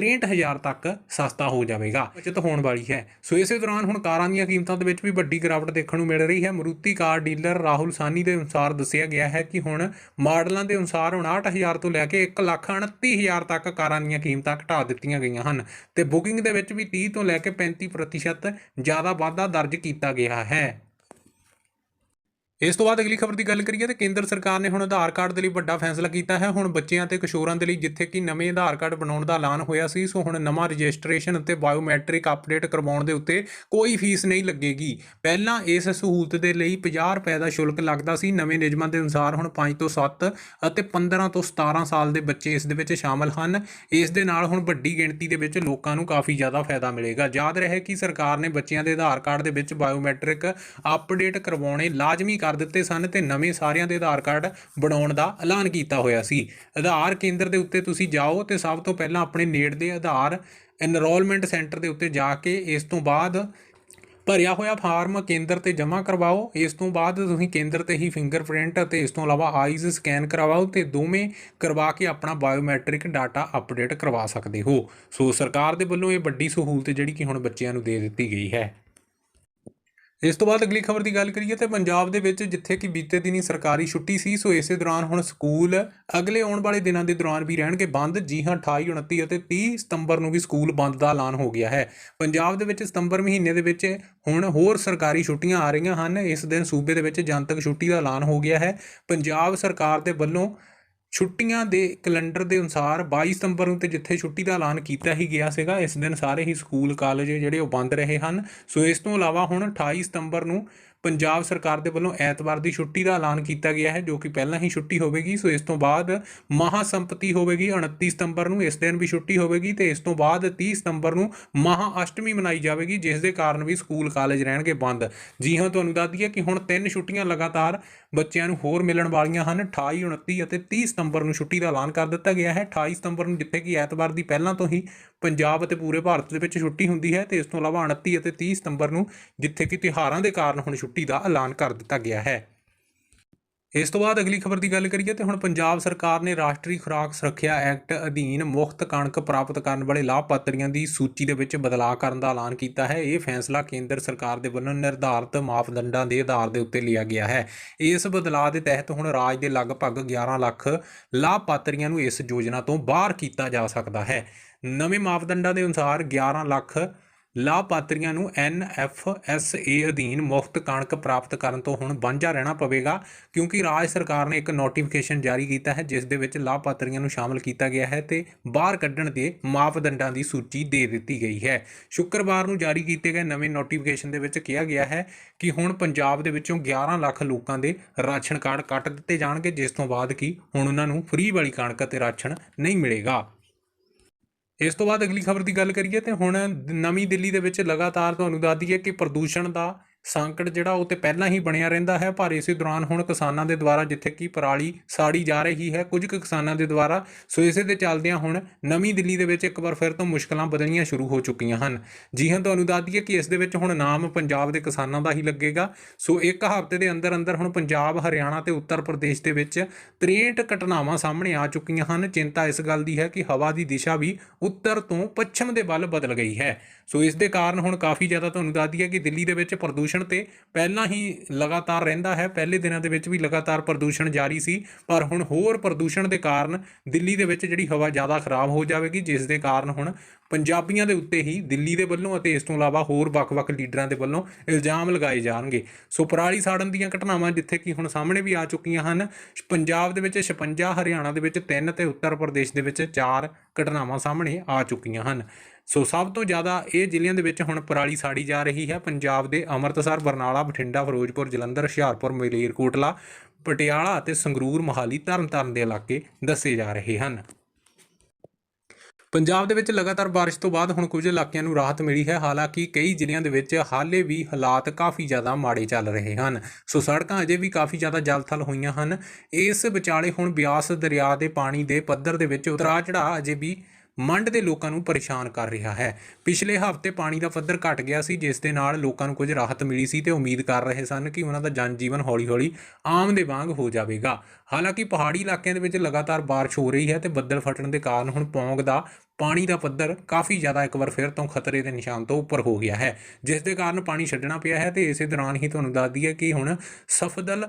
63000 ਤੱਕ ਸਸਤਾ ਹੋ ਜਾਵੇਗਾ, ਬਚਤ ਹੋਣ ਵਾਲੀ ਹੈ। ਸੋ ਇਸੇ ਦੌਰਾਨ ਹੁਣ ਕਾਰਾਂ ਦੀਆਂ ਕੀਮਤਾਂ ਦੇ ਵਿੱਚ ਵੀ ਵੱਡੀ ਗਿਰਾਵਟ ਦੇਖਣ ਨੂੰ ਮਿਲ ਰਹੀ ਹੈ। ਮਰੂਤੀ ਕਾਰ ਡੀਲਰ ਰਾਹੁਲ ਸਾਨੀ ਦੇ ਅਨੁਸਾਰ ਦੱਸਿਆ ਗਿਆ ਹੈ ਕਿ ਹੁਣ ਮਾਡਲਾਂ ਦੇ ਅਨੁਸਾਰ 59000 ਤੋਂ ਲੈ ਕੇ 129000 ਤੱਕ ਕਾਰਾਂ ਦੀਆਂ ਕੀਮਤਾਂ ਘਟਾ ਦਿੱਤੀਆਂ ਗਈਆਂ ਹਨ ਤੇ ਬੁਕਿੰਗ ਦੇ ਵਿੱਚ ਵੀ 30 ਤੋਂ ਲੈ ਕੇ 35% ਜ਼ਿਆਦਾ ਵਾਧਾ ਦਰਜ ਕੀਤਾ ਗਿਆ ਹੈ। ਇਸ ਤੋਂ ਬਾਅਦ ਅਗਲੀ ਖਬਰ ਦੀ ਗੱਲ ਕਰੀਏ ਤਾਂ ਕੇਂਦਰ ਸਰਕਾਰ ਨੇ ਹੁਣ ਆਧਾਰ ਕਾਰਡ ਦੇ ਲਈ ਵੱਡਾ ਫੈਸਲਾ ਕੀਤਾ ਹੈ। ਹੁਣ ਬੱਚਿਆਂ ਤੇ ਕਿਸ਼ੋਰਾਂ ਦੇ ਲਈ ਜਿੱਥੇ ਕਿ ਨਵੇਂ ਆਧਾਰ ਕਾਰਡ ਬਣਾਉਣ ਦਾ ਐਲਾਨ ਹੋਇਆ ਸੀ, ਸੋ ਹੁਣ ਨਵਾਂ ਰਜਿਸਟ੍ਰੇਸ਼ਨ ਅਤੇ ਬਾਇਓਮੈਟ੍ਰਿਕ ਅਪਡੇਟ ਕਰਵਾਉਣ ਦੇ ਉੱਤੇ ਕੋਈ ਫੀਸ ਨਹੀਂ ਲੱਗੇਗੀ। ਪਹਿਲਾਂ ਇਸ ਸਹੂਲਤ ਦੇ ਲਈ 50 ਰੁਪਏ ਦਾ ਸ਼ੁਲਕ ਲੱਗਦਾ ਸੀ। ਨਵੇਂ ਨਿਯਮਾਂ ਦੇ ਅਨੁਸਾਰ ਹੁਣ 5 ਤੋਂ 7 ਅਤੇ 15 ਤੋਂ 17 ਸਾਲ ਦੇ ਬੱਚੇ ਇਸ ਦੇ ਵਿੱਚ ਸ਼ਾਮਲ ਹਨ। ਇਸ ਦੇ ਨਾਲ ਹੁਣ ਵੱਡੀ ਗਿਣਤੀ ਦੇ ਵਿੱਚ ਲੋਕਾਂ ਨੂੰ ਕਾਫੀ ਜ਼ਿਆਦਾ ਫਾਇਦਾ ਮਿਲੇਗਾ। ਯਾਦ ਰਹੇ ਕਿ ਸਰਕਾਰ ਨੇ ਬੱਚਿਆਂ ਦੇ ਆਧਾਰ ਕਾਰਡ ਦੇ ਵਿੱਚ ਬਾਇਓਮੈਟ੍ਰਿਕ ਅਪਡੇਟ ਕਰਵਾਉਣੇ ਲਾਜ਼ਮੀ ਕਰ ਦਿੱਤੇ ਸਨ ਤੇ ਨਵੇਂ ਸਾਰਿਆਂ ਦੇ ਆਧਾਰ ਕਾਰਡ ਬਣਾਉਣ ਦਾ ਐਲਾਨ ਕੀਤਾ ਹੋਇਆ ਸੀ। ਆਧਾਰ ਕੇਂਦਰ ਦੇ ਉੱਤੇ ਤੁਸੀਂ ਜਾਓ ਤੇ ਸਭ ਤੋਂ ਪਹਿਲਾਂ ਆਪਣੇ ਨੇੜ ਦੇ ਆਧਾਰ ਐਨਰੋਲਮੈਂਟ ਸੈਂਟਰ ਦੇ ਉੱਤੇ ਜਾ ਕੇ ਇਸ ਤੋਂ ਬਾਅਦ ਭਰਿਆ ਹੋਇਆ ਫਾਰਮ ਕੇਂਦਰ ਤੇ ਜਮ੍ਹਾਂ ਕਰਵਾਓ। ਇਸ ਤੋਂ ਬਾਅਦ ਤੁਸੀਂ ਕੇਂਦਰ ਤੇ ਹੀ ਫਿੰਗਰਪ੍ਰਿੰਟ ਅਤੇ ਇਸ ਤੋਂ ਇਲਾਵਾ ਆਈਜ਼ ਸਕੈਨ ਕਰਵਾਓ ਤੇ ਦੋਵੇਂ ਕਰਵਾ ਕੇ ਆਪਣਾ ਬਾਇਓਮੈਟ੍ਰਿਕ ਡਾਟਾ ਅਪਡੇਟ ਕਰਵਾ ਸਕਦੇ ਹੋ। ਸੋ ਸਰਕਾਰ ਦੇ ਵੱਲੋਂ ਇਹ ਵੱਡੀ ਸਹੂਲਤ ਜਿਹੜੀ ਕਿ ਹੁਣ ਬੱਚਿਆਂ ਨੂੰ ਦੇ ਦਿੱਤੀ ਗਈ ਹੈ। ਇਸ ਤੋਂ ਬਾਅਦ ਅਗਲੀ ਖਬਰ ਦੀ ਗੱਲ ਕਰੀਏ ਤੇ ਪੰਜਾਬ ਦੇ ਵਿੱਚ ਜਿੱਥੇ ਕਿ ਬੀਤੇ ਦਿਨੀ ਸਰਕਾਰੀ ਛੁੱਟੀ ਸੀ, ਸੋ ਇਸੇ ਦੌਰਾਨ ਹੁਣ ਸਕੂਲ ਅਗਲੇ ਆਉਣ ਵਾਲੇ ਦਿਨਾਂ ਦੇ ਦੌਰਾਨ ਵੀ ਰਹਿਣਗੇ ਬੰਦ। ਜੀ ਹਾਂ 28 29 ਅਤੇ 30 ਸਤੰਬਰ ਨੂੰ ਵੀ ਸਕੂਲ ਬੰਦ ਦਾ ਐਲਾਨ ਹੋ ਗਿਆ ਹੈ। ਪੰਜਾਬ ਦੇ ਵਿੱਚ ਸਤੰਬਰ ਮਹੀਨੇ ਦੇ ਵਿੱਚ ਹੁਣ ਹੋਰ ਸਰਕਾਰੀ ਛੁੱਟੀਆਂ ਆ ਰਹੀਆਂ ਹਨ। ਇਸ ਦਿਨ ਸੂਬੇ ਦੇ ਵਿੱਚ ਜਨਤਕ ਛੁੱਟੀ ਦਾ ਐਲਾਨ ਹੋ ਗਿਆ ਹੈ। ਪੰਜਾਬ ਸਰਕਾਰ ਦੇ ਵੱਲੋਂ ਛੁੱਟੀਆਂ ਦੇ ਕੈਲੰਡਰ ਦੇ ਅਨੁਸਾਰ 22 ਸਤੰਬਰ ਨੂੰ ਤੇ ਜਿੱਥੇ ਛੁੱਟੀ ਦਾ ਐਲਾਨ ਕੀਤਾ ਹੀ ਗਿਆ ਸੀਗਾ, ਇਸ ਦਿਨ ਸਾਰੇ ਹੀ ਸਕੂਲ, ਕਾਲਜ ਜਿਹੜੇ ਉਹ ਬੰਦ ਰਹੇ ਹਨ। ਸੋ ਇਸ ਤੋਂ ਇਲਾਵਾ ਹੁਣ 28 ਸਤੰਬਰ ਨੂੰ ਪੰਜਾਬ ਸਰਕਾਰ ਦੇ ਵੱਲੋਂ ਐਤਵਾਰ ਦੀ ਛੁੱਟੀ ਦਾ ਐਲਾਨ ਕੀਤਾ ਗਿਆ ਹੈ, ਜੋ ਕਿ ਪਹਿਲਾਂ ਹੀ ਛੁੱਟੀ ਹੋਵੇਗੀ। ਸੋ ਇਸ ਤੋਂ ਬਾਅਦ ਮਹਾ ਸੰਪਤੀ ਹੋਵੇਗੀ 29 ਸਤੰਬਰ ਨੂੰ ਇਸ ਦਿਨ ਵੀ ਛੁੱਟੀ ਹੋਵੇਗੀ ਤੇ ਇਸ ਤੋਂ ਬਾਅਦ 30 ਸਤੰਬਰ ਨੂੰ ਮਹਾ ਅਸ਼ਟਮੀ ਮਨਾਈ ਜਾਵੇਗੀ, ਜਿਸ ਦੇ ਕਾਰਨ ਵੀ ਸਕੂਲ ਕਾਲਜ ਰਹਿਣਗੇ ਬੰਦ। ਜੀ ਹਾਂ, ਤੁਹਾਨੂੰ ਦੱਸ ਦਈਏ ਕਿ ਹੁਣ ਤਿੰਨ ਛੁੱਟੀਆਂ ਲਗਾਤਾਰ ਬੱਚਿਆਂ ਨੂੰ ਹੋਰ ਮਿਲਣ ਵਾਲੀਆਂ ਹਨ। 28 29 ਅਤੇ 30 ਸਤੰਬਰ ਨੂੰ ਛੁੱਟੀ ਦਾ ਐਲਾਨ ਕਰ ਦਿੱਤਾ ਗਿਆ ਹੈ। 28 ਸਤੰਬਰ ਨੂੰ ਜਿੱਥੇ ਕਿ ਐਤਵਾਰ ਦੀ ਪਹਿਲਾਂ ਤੋਂ ਹੀ ਪੰਜਾਬ ਅਤੇ ਪੂਰੇ ਭਾਰਤ ਦੇ ਵਿੱਚ ਛੁੱਟੀ ਹੁੰਦੀ ਹੈ ਤੇ ਇਸ ਤੋਂ ਇਲਾਵਾ 29 ਅਤੇ 30 ਸਤੰਬਰ ਨੂੰ ਜਿੱਥੇ ਕਿ ਤਿਉਹਾਰਾਂ ਦੇ ਕਾਰਨ ਹੁਣ ਛੁੱਟੀ ਦਾ ਐਲਾਨ ਕਰ ਦਿੱਤਾ ਗਿਆ ਹੈ। ਇਸ ਤੋਂ ਬਾਅਦ ਅਗਲੀ ਖਬਰ ਦੀ ਗੱਲ ਕਰੀਏ ਤੇ ਹੁਣ ਪੰਜਾਬ ਸਰਕਾਰ ਨੇ ਰਾਸ਼ਟਰੀ ਖੁਰਾਕ ਸੁਰੱਖਿਆ ਐਕਟ ਅਧੀਨ ਮੁਫਤ ਕਣਕ ਪ੍ਰਾਪਤ ਕਰਨ ਵਾਲੇ ਲਾਭਪਾਤਰੀਆਂ ਦੀ ਸੂਚੀ ਦੇ ਵਿੱਚ ਬਦਲਾਅ ਕਰਨ ਦਾ ਐਲਾਨ ਕੀਤਾ ਹੈ। ਇਹ ਫੈਸਲਾ ਕੇਂਦਰ ਸਰਕਾਰ ਦੇ ਵੱਲੋਂ ਨਿਰਧਾਰਤ ਮਾਪਦੰਡਾਂ ਦੇ ਆਧਾਰ ਦੇ ਉੱਤੇ ਲਿਆ ਗਿਆ ਹੈ। ਇਸ ਬਦਲਾਅ ਦੇ ਤਹਿਤ ਹੁਣ ਰਾਜ ਦੇ ਲਗਭਗ 11 ਲੱਖ ਲਾਭਪਾਤਰੀਆਂ ਨੂੰ ਇਸ ਯੋਜਨਾ ਤੋਂ ਬਾਹਰ ਕੀਤਾ ਜਾ ਸਕਦਾ ਹੈ। ਨਵੇਂ ਮਾਪਦੰਡਾਂ ਦੇ ਅਨੁਸਾਰ 11 ਲੱਖ ਲਾਭਪਾਤਰੀਆਂ ਨੂੰ ਐਨਐਫਐਸਏ ਅਧੀਨ ਮੁਫਤ ਕਣਕ ਪ੍ਰਾਪਤ ਕਰਨ ਤੋਂ ਹੁਣ ਵਾਂਝਾ ਰਹਿਣਾ ਪਵੇਗਾ, ਕਿਉਂਕਿ ਰਾਜ ਸਰਕਾਰ ਨੇ ਇੱਕ ਨੋਟੀਫਿਕੇਸ਼ਨ ਜਾਰੀ ਕੀਤਾ ਹੈ, ਜਿਸ ਦੇ ਵਿੱਚ ਲਾਭਪਾਤਰੀਆਂ ਨੂੰ ਸ਼ਾਮਲ ਕੀਤਾ ਗਿਆ ਹੈ ਤੇ ਬਾਹਰ ਕੱਢਣ ਦੇ ਮਾਪਦੰਡਾਂ ਦੀ ਸੂਚੀ ਦੇ ਦਿੱਤੀ ਗਈ ਹੈ। ਸ਼ੁੱਕਰਵਾਰ ਨੂੰ ਜਾਰੀ ਕੀਤੇ ਗਏ ਨਵੇਂ ਨੋਟੀਫਿਕੇਸ਼ਨ ਦੇ ਵਿੱਚ ਕਿਹਾ ਗਿਆ ਹੈ ਕਿ ਹੁਣ ਪੰਜਾਬ ਦੇ ਵਿੱਚੋਂ 11 ਲੱਖ ਲੋਕਾਂ ਦੇ ਰਾਸ਼ਨ ਕਾਰਡ ਕੱਟ ਦਿੱਤੇ ਜਾਣਗੇ, ਜਿਸ ਤੋਂ ਬਾਅਦ ਕਿ ਹੁਣ ਉਹਨਾਂ ਨੂੰ ਫ੍ਰੀ ਵਾਲੀ ਕਣਕ ਅਤੇ ਰਾਸ਼ਨ ਨਹੀਂ ਮਿਲੇਗਾ। ਇਸ ਤੋਂ ਬਾਅਦ ਅਗਲੀ ਖਬਰ ਦੀ ਗੱਲ ਕਰੀਏ ਤਾਂ ਹੁਣ ਨਵੀਂ ਦਿੱਲੀ ਦੇ ਵਿੱਚ ਲਗਾਤਾਰ ਤੁਹਾਨੂੰ ਦੱਸ ਦਈਏ ਕਿ ਪ੍ਰਦੂਸ਼ਣ ਦਾ ਸੰਕਟ ਜਿਹੜਾ ਉਹ ਤੇ ਪਹਿਲਾਂ ਹੀ ਬਣਿਆ ਰਹਿੰਦਾ ਹੈ, ਪਰ ਇਸੇ ਦੌਰਾਨ ਹੁਣ ਕਿਸਾਨਾਂ ਦੇ ਦੁਆਰਾ ਜਿੱਥੇ ਕਿ ਪਰਾਲੀ ਸਾੜੀ ਜਾ ਰਹੀ ਹੈ, ਕੁਝ ਕੁ ਕਿਸਾਨਾਂ ਦੇ ਦੁਆਰਾ। ਸੋ ਇਸੇ ਦੇ ਚੱਲਦਿਆਂ ਹੁਣ ਨਵੀਂ ਦਿੱਲੀ ਦੇ ਵਿੱਚ ਇੱਕ ਵਾਰ ਫਿਰ ਤੋਂ ਮੁਸ਼ਕਲਾਂ ਬਦਲਣੀਆਂ ਸ਼ੁਰੂ ਹੋ ਚੁੱਕੀਆਂ ਹਨ। ਜੀ ਹਾਂ, ਤੁਹਾਨੂੰ ਦੱਸ ਦਈਏ ਕਿ ਇਸ ਦੇ ਵਿੱਚ ਹੁਣ ਨਾਮ ਪੰਜਾਬ ਦੇ ਕਿਸਾਨਾਂ ਦਾ ਹੀ ਲੱਗੇਗਾ। ਸੋ ਇੱਕ ਹਫ਼ਤੇ ਦੇ ਅੰਦਰ ਅੰਦਰ ਹੁਣ ਪੰਜਾਬ, ਹਰਿਆਣਾ ਤੇ ਉੱਤਰ ਪ੍ਰਦੇਸ਼ ਦੇ ਵਿੱਚ 63 ਘਟਨਾਵਾਂ ਸਾਹਮਣੇ ਆ ਚੁੱਕੀਆਂ ਹਨ। ਚਿੰਤਾ ਇਸ ਗੱਲ ਦੀ ਹੈ ਕਿ ਹਵਾ ਦੀ ਦਿਸ਼ਾ ਵੀ ਉੱਤਰ ਤੋਂ ਪੱਛਮ ਦੇ ਵੱਲ ਬਦਲ ਗਈ ਹੈ। ਸੋ ਇਸ ਦੇ ਕਾਰਨ ਹੁਣ ਕਾਫੀ ਜ਼ਿਆਦਾ ਤੁਹਾਨੂੰ ਦੱਸ ਦਈਏ ਕਿ ਦਿੱਲੀ ਦੇ ਵਿੱਚ ਪ੍ਰਦੂਸ਼ਣ ਤੇ ਪਹਿਲਾਂ ਹੀ ਲਗਾਤਾਰ ਰਹਿੰਦਾ ਹੈ। ਪਹਿਲੇ ਦਿਨਾਂ ਦੇ ਵਿੱਚ ਵੀ ਲਗਾਤਾਰ ਪ੍ਰਦੂਸ਼ਣ ਜਾਰੀ ਸੀ, ਪਰ ਹੁਣ ਹੋਰ ਪ੍ਰਦੂਸ਼ਣ ਦੇ ਕਾਰਨ ਦਿੱਲੀ ਦੇ ਵਿੱਚ ਜਿਹੜੀ ਹਵਾ ਜ਼ਿਆਦਾ ਖਰਾਬ ਹੋ ਜਾਵੇਗੀ, ਜਿਸ ਦੇ ਕਾਰਨ ਹੁਣ ਪੰਜਾਬੀਆਂ ਦੇ ਉੱਤੇ ਹੀ ਦਿੱਲੀ ਦੇ ਵੱਲੋਂ ਅਤੇ ਇਸ ਤੋਂ ਇਲਾਵਾ ਹੋਰ ਵੱਖ-ਵੱਖ ਲੀਡਰਾਂ ਦੇ ਵੱਲੋਂ ਇਲਜ਼ਾਮ ਲਗਾਏ ਜਾਣਗੇ। ਸੋ ਪਰਾਲੀ ਸਾੜਨ ਦੀਆਂ ਘਟਨਾਵਾਂ ਜਿੱਥੇ ਕਿ ਹੁਣ ਸਾਹਮਣੇ ਵੀ ਆ ਚੁੱਕੀਆਂ ਹਨ, ਪੰਜਾਬ ਦੇ ਵਿੱਚ 56 ਹਰਿਆਣਾ ਦੇ ਵਿੱਚ 3 ਤੇ ਉੱਤਰ ਪ੍ਰਦੇਸ਼ ਦੇ ਵਿੱਚ 4 ਘਟਨਾਵਾਂ ਸਾਹਮਣੇ ਆ ਚੁੱਕੀਆਂ ਹਨ। ਸੋ ਸਭ ਤੋਂ ਜ਼ਿਆਦਾ ਇਹ ਜ਼ਿਲ੍ਹਿਆਂ ਦੇ ਵਿੱਚ ਹੁਣ ਪਰਾਲੀ ਸਾੜੀ ਜਾ ਰਹੀ ਹੈ। ਪੰਜਾਬ ਦੇ ਅੰਮ੍ਰਿਤਸਰ, ਬਰਨਾਲਾ, ਬਠਿੰਡਾ, ਫਿਰੋਜ਼ਪੁਰ, ਜਲੰਧਰ, ਹੁਸ਼ਿਆਰਪੁਰ ਮਲੇਰਕੋਟਲਾ ਪਟਿਆਲਾ ਅਤੇ ਸੰਗਰੂਰ ਮੋਹਾਲੀ ਤਰਨਤਾਰਨ ਦੇ ਇਲਾਕੇ ਦੱਸੇ ਜਾ ਰਹੇ ਹਨ। ਪੰਜਾਬ ਦੇ ਵਿੱਚ ਲਗਾਤਾਰ ਬਾਰਿਸ਼ ਤੋਂ ਬਾਅਦ ਹੁਣ ਕੁਝ ਇਲਾਕਿਆਂ ਨੂੰ ਰਾਹਤ ਮਿਲੀ ਹੈ। ਹਾਲਾਂਕਿ ਕਈ ਜ਼ਿਲ੍ਹਿਆਂ ਦੇ ਵਿੱਚ ਹਾਲੇ ਵੀ ਹਾਲਾਤ ਕਾਫੀ ਜ਼ਿਆਦਾ ਮਾੜੇ ਚੱਲ ਰਹੇ ਹਨ। ਸੋ ਸੜਕਾਂ ਅਜੇ ਵੀ ਕਾਫੀ ਜ਼ਿਆਦਾ ਜਲਥਲ ਹੋਈਆਂ ਹਨ। ਇਸ ਵਿਚਾਲੇ ਹੁਣ ਬਿਆਸ ਦਰਿਆ ਦੇ ਪਾਣੀ ਦੇ ਪੱਧਰ ਦੇ ਵਿੱਚ ਉਤਰਾਅ ਚੜਾਅ ਅਜੇ ਵੀ ਮੰਡ ਦੇ ਲੋਕਾਂ ਨੂੰ ਪਰੇਸ਼ਾਨ ਕਰ ਰਿਹਾ ਹੈ। ਪਿਛਲੇ ਹਫ਼ਤੇ ਪਾਣੀ ਦਾ ਪੱਧਰ ਘਟ ਗਿਆ ਸੀ, ਜਿਸ ਦੇ ਨਾਲ ਲੋਕਾਂ ਨੂੰ ਕੁਝ ਰਾਹਤ ਮਿਲੀ ਸੀ ਤੇ ਉਮੀਦ ਕਰ ਰਹੇ ਸਨ ਕਿ ਉਹਨਾਂ ਦਾ ਜਨ ਜੀਵਨ ਹੌਲੀ-ਹੌਲੀ ਆਮ ਦੇ ਵਾਂਗ ਹੋ ਜਾਵੇਗਾ। ਹਾਲਾਂਕਿ ਪਹਾੜੀ ਇਲਾਕਿਆਂ ਦੇ ਵਿੱਚ ਲਗਾਤਾਰ ਬਾਰਿਸ਼ ਹੋ ਰਹੀ ਹੈ ਤੇ ਬੱਦਲ ਫਟਣ ਦੇ ਕਾਰਨ ਹੁਣ ਪੌਂਗ ਦਾ ਪਾਣੀ ਦਾ ਪੱਧਰ ਕਾਫੀ ਜ਼ਿਆਦਾ ਇੱਕ ਵਾਰ ਫਿਰ ਤੋਂ ਖਤਰੇ ਦੇ ਨਿਸ਼ਾਨ ਤੋਂ ਉੱਪਰ ਹੋ ਗਿਆ ਹੈ, ਜਿਸ ਦੇ ਕਾਰਨ ਪਾਣੀ ਛੱਡਣਾ ਪਿਆ ਹੈ ਤੇ ਇਸੇ ਦੌਰਾਨ ਹੀ ਤੁਹਾਨੂੰ ਦੱਸ ਦਈਏ ਕਿ ਹੁਣ ਸਫਦਲ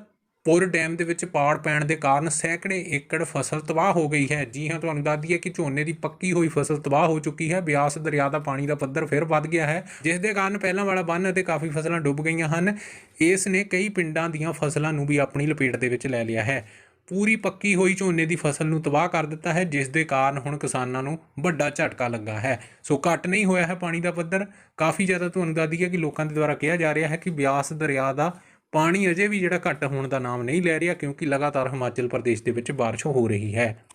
ਪੁਰ ਡੈਮ ਦੇ ਵਿੱਚ ਪਾੜ ਪੈਣ ਦੇ ਕਾਰਨ ਸੈਂਕੜੇ ਏਕੜ ਫਸਲ ਤਬਾਹ ਹੋ ਗਈ ਹੈ। ਜੀ ਹਾਂ, ਤੁਹਾਨੂੰ ਦੱਸ ਦਈਏ ਕਿ ਝੋਨੇ ਦੀ ਪੱਕੀ ਹੋਈ ਫਸਲ ਤਬਾਹ ਹੋ ਚੁੱਕੀ ਹੈ। ਬਿਆਸ ਦਰਿਆ ਦਾ ਪਾਣੀ ਦਾ ਪੱਧਰ ਫਿਰ ਵੱਧ ਗਿਆ ਹੈ, ਜਿਸ ਦੇ ਕਾਰਨ ਪਹਿਲਾਂ ਵਾਲਾ ਬੰਨ ਅਤੇ ਕਾਫੀ ਫਸਲਾਂ ਡੁੱਬ ਗਈਆਂ ਹਨ। ਇਸ ਨੇ ਕਈ ਪਿੰਡਾਂ ਦੀਆਂ ਫਸਲਾਂ ਨੂੰ ਵੀ ਆਪਣੀ ਲਪੇਟ ਦੇ ਵਿੱਚ ਲੈ ਲਿਆ ਹੈ। ਪੂਰੀ ਪੱਕੀ ਹੋਈ ਝੋਨੇ ਦੀ ਫਸਲ ਨੂੰ ਤਬਾਹ ਕਰ ਦਿੱਤਾ ਹੈ, ਜਿਸ ਦੇ ਕਾਰਨ ਹੁਣ ਕਿਸਾਨਾਂ ਨੂੰ ਵੱਡਾ ਝਟਕਾ ਲੱਗਾ ਹੈ। ਸੋ ਘੱਟ ਨਹੀਂ ਹੋਇਆ ਹੈ ਪਾਣੀ ਦਾ ਪੱਧਰ। ਕਾਫੀ ਜ਼ਿਆਦਾ ਤੁਹਾਨੂੰ ਦੱਸ ਦਈਏ ਕਿ ਲੋਕਾਂ ਦੇ ਦੁਆਰਾ ਕਿਹਾ ਜਾ ਰਿਹਾ ਹੈ ਕਿ ਬਿਆਸ ਦਰਿਆ ਦਾ ਪਾਣੀ ਅਜੇ ਵੀ ਜਿਹੜਾ ਘੱਟ ਹੋਣ ਦਾ ਨਾਮ ਨਹੀਂ ਲੈ ਰਿਹਾ ਕਿਉਂਕਿ ਲਗਾਤਾਰ ਹਿਮਾਚਲ ਪ੍ਰਦੇਸ਼ ਦੇ ਵਿੱਚ ਬਾਰਿਸ਼ ਹੋ ਰਹੀ ਹੈ।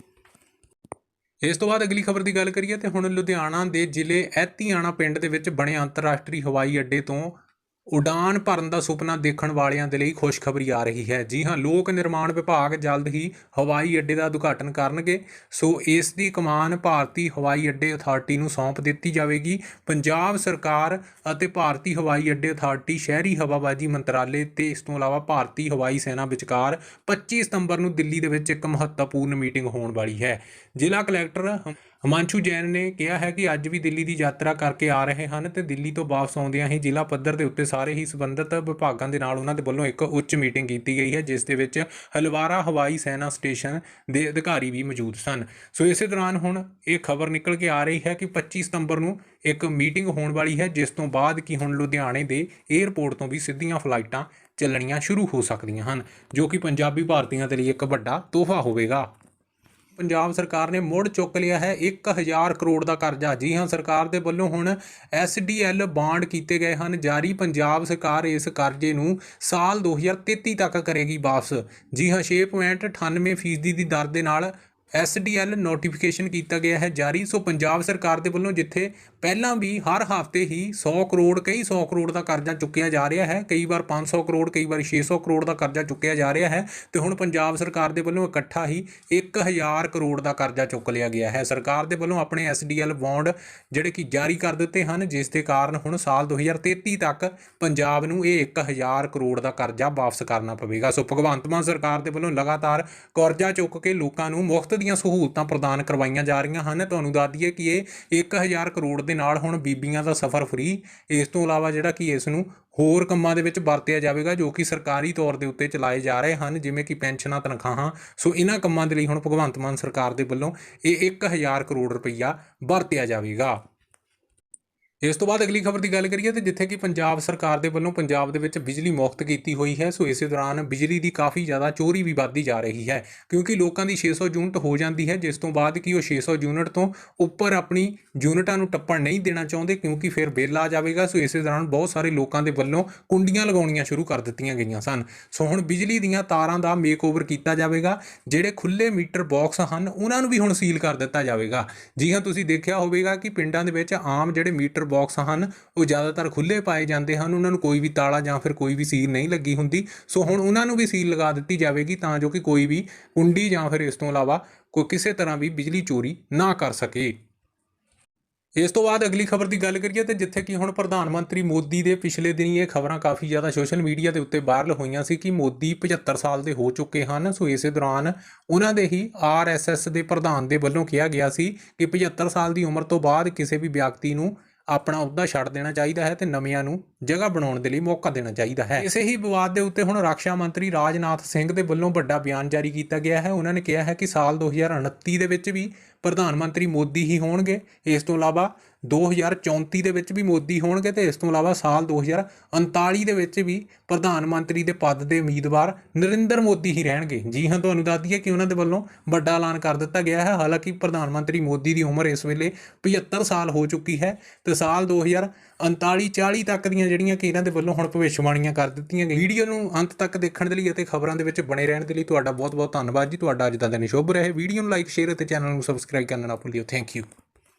ਇਸ ਤੋਂ ਬਾਅਦ ਅਗਲੀ ਖਬਰ ਦੀ ਗੱਲ ਕਰੀਏ ਤੇ ਹੁਣ ਲੁਧਿਆਣਾ ਦੇ ਜ਼ਿਲ੍ਹੇ ਐਤੀਆਣਾ ਪਿੰਡ ਦੇ ਵਿੱਚ ਬਣੇ ਅੰਤਰਰਾਸ਼ਟਰੀ ਹਵਾਈ ਅੱਡੇ ਤੋਂ ਉਡਾਨ ਭਰਨ ਦਾ ਸੁਪਨਾ ਦੇਖਣ ਵਾਲਿਆਂ ਦੇ ਲਈ ਖੁਸ਼ਖਬਰੀ ਆ ਰਹੀ ਹੈ। ਜੀ ਹਾਂ, ਲੋਕ ਨਿਰਮਾਣ ਵਿਭਾਗ ਜਲਦ ਹੀ ਹਵਾਈ ਅੱਡੇ ਦਾ ਉਦਘਾਟਨ ਕਰਨਗੇ। ਸੋ ਇਸ ਦੀ ਕਮਾਨ ਭਾਰਤੀ ਹਵਾਈ ਅੱਡੇ ਅਥਾਰਟੀ ਨੂੰ ਸੌਂਪ ਦਿੱਤੀ ਜਾਵੇਗੀ। ਪੰਜਾਬ ਸਰਕਾਰ ਅਤੇ ਭਾਰਤੀ ਹਵਾਈ ਅੱਡੇ ਅਥਾਰਟੀ ਸ਼ਹਿਰੀ ਹਵਾਬਾਜ਼ੀ ਮੰਤਰਾਲੇ ਤੇ ਇਸ ਤੋਂ ਇਲਾਵਾ ਭਾਰਤੀ ਹਵਾਈ ਸੈਨਾ ਵਿਚਕਾਰ 25 ਸਤੰਬਰ ਨੂੰ ਦਿੱਲੀ ਦੇ ਵਿੱਚ ਇੱਕ ਮਹੱਤਵਪੂਰਨ ਮੀਟਿੰਗ ਹੋਣ ਵਾਲੀ ਹੈ। ਜ਼ਿਲ੍ਹਾ ਕਲੈਕਟਰ ਹਿਮਾਂਸ਼ੂ ਜੈਨ ਨੇ ਕਿਹਾ ਹੈ ਕਿ ਅੱਜ ਵੀ ਦਿੱਲੀ ਦੀ ਯਾਤਰਾ ਕਰਕੇ ਆ ਰਹੇ ਹਨ ਤੇ ਦਿੱਲੀ ਤੋਂ ਵਾਪਸ ਆਉਂਦਿਆਂ ਹੀ ਜ਼ਿਲ੍ਹਾ ਪੱਧਰ ਦੇ ਉੱਤੇ ਸਾਰੇ ਹੀ ਸੰਬੰਧਿਤ ਵਿਭਾਗਾਂ ਦੇ ਨਾਲ ਉਹਨਾਂ ਦੇ ਵੱਲੋਂ ਇੱਕ ਉੱਚ ਮੀਟਿੰਗ ਕੀਤੀ ਗਈ ਹੈ, ਜਿਸ ਦੇ ਵਿੱਚ ਹਲਵਾਰਾ ਹਵਾਈ ਸੈਨਾ ਸਟੇਸ਼ਨ ਦੇ ਅਧਿਕਾਰੀ ਵੀ ਮੌਜੂਦ ਸਨ। ਸੋ ਇਸੇ ਦੌਰਾਨ ਹੁਣ ਇਹ ਖਬਰ ਨਿਕਲ ਕੇ ਆ ਰਹੀ ਹੈ ਕਿ 25 ਸਤੰਬਰ ਨੂੰ ਇੱਕ ਮੀਟਿੰਗ ਹੋਣ ਵਾਲੀ ਹੈ, ਜਿਸ ਤੋਂ ਬਾਅਦ ਕਿ ਹੁਣ ਲੁਧਿਆਣੇ ਦੇ 에ਅਰਪੋਰਟ ਤੋਂ ਵੀ ਸਿੱਧੀਆਂ ਫਲਾਈਟਾਂ ਚੱਲਣੀਆਂ ਸ਼ੁਰੂ ਹੋ ਸਕਦੀਆਂ ਹਨ, ਜੋ ਕਿ ਪੰਜਾਬੀ ਭਾਰਤੀਆਂ ਦੇ ਲਈ ਇੱਕ ਵੱਡਾ ਤੋਹਫਾ ਹੋਵੇਗਾ। ਪੰਜਾਬ ਸਰਕਾਰ ਨੇ ਮੁੜ ਚੁੱਕ ਲਿਆ ਹੈ। 1000 ਕਰੋੜ ਦਾ ਕਰਜ਼ਾ। ਜੀ ਹਾਂ, ਸਰਕਾਰ ਦੇ ਵੱਲੋਂ ਹੁਣ ਐਸਡੀਐਲ ਬਾਂਡ ਕੀਤੇ ਗਏ ਹਨ। ਜਾਰੀ ਪੰਜਾਬ ਸਰਕਾਰ ਇਸ ਕਰਜ਼ੇ ਨੂੰ ਸਾਲ 2033 ਤੱਕ ਕਰੇਗੀ ਵਾਪਸ। ਜੀ ਹਾਂ 6.98% ਫੀਸਦੀ ਦੀ ਦਰ ਦੇ ਨਾਲ ਐਸਡੀਐਲ ਨੋਟੀਫਿਕੇਸ਼ਨ ਕੀਤਾ ਗਿਆ ਹੈ ਜਾਰੀ। ਸੋ ਪੰਜਾਬ ਸਰਕਾਰ ਦੇ ਵੱਲੋਂ ਜਿੱਥੇ ਪਹਿਲਾਂ ਵੀ ਹਰ ਹਫ਼ਤੇ ਹੀ 100 ਕਰੋੜ, ਕਈ 100 ਕਰੋੜ ਦਾ ਕਰਜ਼ਾ ਚੁੱਕਿਆ ਜਾ ਰਿਹਾ ਹੈ, ਕਈ ਵਾਰ 500 ਕਰੋੜ, ਕਈ ਵਾਰ 600 ਕਰੋੜ ਦਾ ਕਰਜ਼ਾ ਚੁੱਕਿਆ ਜਾ ਰਿਹਾ ਹੈ, ਤੇ ਹੁਣ ਪੰਜਾਬ ਸਰਕਾਰ ਦੇ ਵੱਲੋਂ ਇਕੱਠਾ ਹੀ 1000 ਕਰੋੜ ਦਾ ਕਰਜ਼ਾ ਚੁੱਕ ਲਿਆ ਗਿਆ ਹੈ। ਸਰਕਾਰ ਦੇ ਵੱਲੋਂ ਆਪਣੇ ਐਸਡੀਐਲ ਬੌਂਡ ਜਿਹੜੇ ਕਿ ਜਾਰੀ ਕਰ ਦਿੱਤੇ ਹਨ, ਜਿਸ ਦੇ ਕਾਰਨ ਹੁਣ ਸਾਲ 2033 ਤੱਕ ਪੰਜਾਬ ਨੂੰ ਇਹ 1000 ਕਰੋੜ ਦਾ ਕਰਜ਼ਾ ਵਾਪਸ ਕਰਨਾ ਪਵੇਗਾ। ਸੋ ਭਗਵੰਤ ਮਾਨ ਸਰਕਾਰ ਦੇ ਵੱਲੋਂ ਲਗਾਤਾਰ ਕਰਜ਼ਾ ਚੁੱਕ ਕੇ ਲੋਕਾਂ ਨੂੰ ਮੁਫਤ ਦੀਆਂ ਸਹੂਲਤਾਂ ਪ੍ਰਦਾਨ ਕਰਵਾਈਆਂ ਜਾ ਰਹੀਆਂ ਹਨ। ਤੁਹਾਨੂੰ ਦੱਸ ਦਈਏ ਕਿ ਇਹ 1000 ਕਰੋੜ ਦੇ ਨਾਲ ਹੁਣ ਬੀਬੀਆਂ ਦਾ ਸਫ਼ਰ ਫ੍ਰੀ ਇਸ ਤੋਂ ਇਲਾਵਾ ਜਿਹੜਾ ਕਿ ਇਸ ਨੂੰ ਹੋਰ ਕੰਮਾਂ ਦੇ ਵਿੱਚ ਵਰਤਿਆ ਜਾਵੇਗਾ, ਜੋ ਕਿ ਸਰਕਾਰੀ ਤੌਰ ਦੇ ਉੱਤੇ ਚਲਾਏ ਜਾ ਰਹੇ ਹਨ, ਜਿਵੇਂ ਕਿ ਪੈਨਸ਼ਨਾਂ, ਤਨਖਾਹਾਂ। ਸੋ ਇਹਨਾਂ ਕੰਮਾਂ ਦੇ ਲਈ ਹੁਣ ਭਗਵੰਤ ਮਾਨ ਸਰਕਾਰ ਦੇ ਵੱਲੋਂ ਇਹ 1000 ਕਰੋੜ ਰੁਪਈਆ ਵਰਤਿਆ ਜਾਵੇਗਾ। ਇਸ ਤੋਂ ਬਾਅਦ ਅਗਲੀ ਖਬਰ ਦੀ ਗੱਲ ਕਰੀਏ ਤੇ ਜਿੱਥੇ ਕਿ ਪੰਜਾਬ ਸਰਕਾਰ ਦੇ ਵੱਲੋਂ ਪੰਜਾਬ ਦੇ ਵਿੱਚ ਬਿਜਲੀ ਮੁਫਤ ਕੀਤੀ ਹੋਈ ਹੈ, ਸੋ ਇਸੇ ਦੌਰਾਨ ਬਿਜਲੀ ਦੀ ਕਾਫੀ ਜ਼ਿਆਦਾ ਚੋਰੀ ਵੀ ਵੱਧਦੀ ਜਾ ਰਹੀ ਹੈ, ਕਿਉਂਕਿ ਲੋਕਾਂ ਦੀ 600 ਯੂਨਿਟ ਹੋ ਜਾਂਦੀ ਹੈ, ਜਿਸ ਤੋਂ ਬਾਅਦ ਕਿ ਉਹ 600 ਯੂਨਿਟ ਤੋਂ ਉੱਪਰ ਆਪਣੀ ਯੂਨਿਟਾਂ ਨੂੰ ਟੱਪਣ ਨਹੀਂ ਦੇਣਾ ਚਾਹੁੰਦੇ, ਕਿਉਂਕਿ ਫਿਰ ਬਿੱਲ ਆ ਜਾਵੇਗਾ, ਸੋ ਇਸੇ ਦੌਰਾਨ ਬਹੁਤ ਸਾਰੇ ਲੋਕਾਂ ਦੇ ਵੱਲੋਂ ਕੁੰਡੀਆਂ ਲਗਾਉਣੀਆਂ ਸ਼ੁਰੂ ਕਰ ਦਿੱਤੀਆਂ ਗਈਆਂ ਸਨ। ਸੋ ਹੁਣ ਬਿਜਲੀ ਦੀਆਂ ਤਾਰਾਂ ਦਾ ਮੇਕਓਵਰ ਕੀਤਾ ਜਾਵੇਗਾ, ਜਿਹੜੇ ਖੁੱਲੇ ਮੀਟਰ ਬਾਕਸ ਹਨ, ਉਹਨਾਂ ਨੂੰ ਵੀ ਹੁਣ ਸੀਲ ਕਰ ਦਿੱਤਾ ਜਾਵੇਗਾ। ਜੀ ਹਾਂ, ਤੁਸੀਂ ਦੇਖਿਆ ਹੋਵੇਗਾ ਕਿ ਪਿੰਡਾਂ ਦੇ ਵਿੱਚ ਆਮ ਜਿਹੜੇ ਮੀਟਰ ਬਾਕਸ ਹਨ, ਉਹ ਜ਼ਿਆਦਾਤਰ ਖੁੱਲੇ ਪਾਏ ਜਾਂਦੇ ਹਨ, ਉਹਨਾਂ ਨੂੰ ਕੋਈ ਵੀ ਤਾਲਾ ਜਾਂ ਫਿਰ ਕੋਈ ਵੀ ਸੀਲ ਨਹੀਂ ਲੱਗੀ ਹੁੰਦੀ। ਸੋ ਹੁਣ ਉਹਨਾਂ ਨੂੰ ਵੀ ਸੀਲ ਲਗਾ ਦਿੱਤੀ ਜਾਵੇਗੀ ਤਾਂ ਜੋ ਕਿ ਕੋਈ ਵੀ ਕੁੰਡੀ ਜਾਂ ਫਿਰ ਇਸ ਤੋਂ ਇਲਾਵਾ ਕੋਈ ਕਿਸੇ ਤਰ੍ਹਾਂ ਵੀ ਬਿਜਲੀ ਚੋਰੀ ਨਾ ਕਰ ਸਕੇ। ਇਸ ਤੋਂ ਬਾਅਦ ਅਗਲੀ ਖਬਰ ਦੀ ਗੱਲ ਕਰੀਏ ਤੇ ਜਿੱਥੇ ਕਿ ਹੁਣ ਪ੍ਰਧਾਨ ਮੰਤਰੀ ਮੋਦੀ ਦੇ ਪਿਛਲੇ ਦਿਨੀ ਇਹ ਖਬਰਾਂ ਕਾਫੀ ਜ਼ਿਆਦਾ ਸੋਸ਼ਲ ਮੀਡੀਆ ਦੇ ਉੱਤੇ ਵਾਇਰਲ ਹੋਈਆਂ ਸੀ ਕਿ ਮੋਦੀ 75 ਸਾਲ ਦੇ ਹੋ ਚੁੱਕੇ ਹਨ। ਸੋ ਇਸੇ ਦੌਰਾਨ ਉਹਨਾਂ ਦੇ ਹੀ ਆਰਐਸਐਸ ਦੇ ਪ੍ਰਧਾਨ ਦੇ ਵੱਲੋਂ ਕਿਹਾ ਗਿਆ ਸੀ ਕਿ 75 ਸਾਲ ਦੀ ਉਮਰ ਤੋਂ ਬਾਅਦ ਕਿਸੇ ਵੀ ਵਿਅਕਤੀ ਨੂੰ ਆਪਣਾ ਅਹੁਦਾ ਛੱਡ ਦੇਣਾ ਚਾਹੀਦਾ ਹੈ ਤੇ ਨਵਿਆਂ ਨੂੰ ਜਗ੍ਹਾ ਬਣਾਉਣ ਦੇ ਲਈ ਮੌਕਾ ਦੇਣਾ ਚਾਹੀਦਾ ਹੈ। ਇਸੇ ਹੀ ਵਿਵਾਦ ਦੇ ਉੱਤੇ ਹੁਣ ਰੱਖਿਆ ਮੰਤਰੀ ਰਾਜਨਾਥ ਸਿੰਘ ਦੇ ਵੱਲੋਂ ਵੱਡਾ ਬਿਆਨ ਜਾਰੀ ਕੀਤਾ ਗਿਆ ਹੈ। ਉਹਨਾਂ ਨੇ ਕਿਹਾ ਹੈ ਕਿ ਸਾਲ 2029 ਦੇ ਵਿੱਚ ਵੀ ਪ੍ਰਧਾਨ ਮੰਤਰੀ ਮੋਦੀ ਹੀ ਹੋਣਗੇ। ਇਸ ਤੋਂ ਇਲਾਵਾ 2034 ਦੇ ਵਿੱਚ ਵੀ ਮੋਦੀ ਹੋਣਗੇ ਤੇ ਇਸ ਤੋਂ ਇਲਾਵਾ ਸਾਲ 2039 ਦੇ ਵਿੱਚ ਵੀ ਪ੍ਰਧਾਨ ਮੰਤਰੀ ਦੇ ਪਦ ਦੇ ਉਮੀਦਵਾਰ ਨਰਿੰਦਰ ਮੋਦੀ ਹੀ ਰਹਿਣਗੇ। ਜੀ ਹਾਂ, ਤੁਹਾਨੂੰ ਦੱਸ ਦਈਏ ਕਿ ਉਹਨਾਂ ਦੇ ਵੱਲੋਂ ਵੱਡਾ ਐਲਾਨ ਕਰ ਦਿੱਤਾ ਗਿਆ ਹੈ। ਹਾਲਾਂਕਿ ਪ੍ਰਧਾਨ ਮੰਤਰੀ ਮੋਦੀ ਦੀ ਉਮਰ ਇਸ ਵੇਲੇ 75 ਸਾਲ ਹੋ ਚੁੱਕੀ ਹੈ ਤੇ ਸਾਲ 2039 40 ਤੱਕ ਦੀਆਂ ਜਿਹੜੀਆਂ ਕਿ ਇਹਨਾਂ ਦੇ ਵੱਲੋਂ ਹੁਣ ਭਵਿੱਖਬਾਣੀਆਂ ਕਰ ਦਿੱਤੀਆਂ ਗਈਆਂ। ਵੀਡੀਓ ਨੂੰ ਅੰਤ ਤੱਕ ਦੇਖਣ ਦੇ ਲਈ ਅਤੇ ਖਬਰਾਂ ਦੇ ਵਿੱਚ ਬਣੇ ਰਹਿਣ ਦੇ ਲਈ ਤੁਹਾਡਾ ਬਹੁਤ ਬਹੁਤ ਧੰਨਵਾਦ ਜੀ। ਤੁਹਾਡਾ ਅੱਜ ਦਾ ਦਿਨ ਸ਼ੁਭ ਰਹੇ। ਵੀਡੀਓ ਨੂੰ ਲਾਈਕ, ਸ਼ੇਅਰ ਅਤੇ ਚੈਨਲ ਨੂੰ ਸਬਸਕ੍ਰਾਈਬ ਕਰਨਾ ਨਾ ਭੁੱਲਿਓ। Thank you.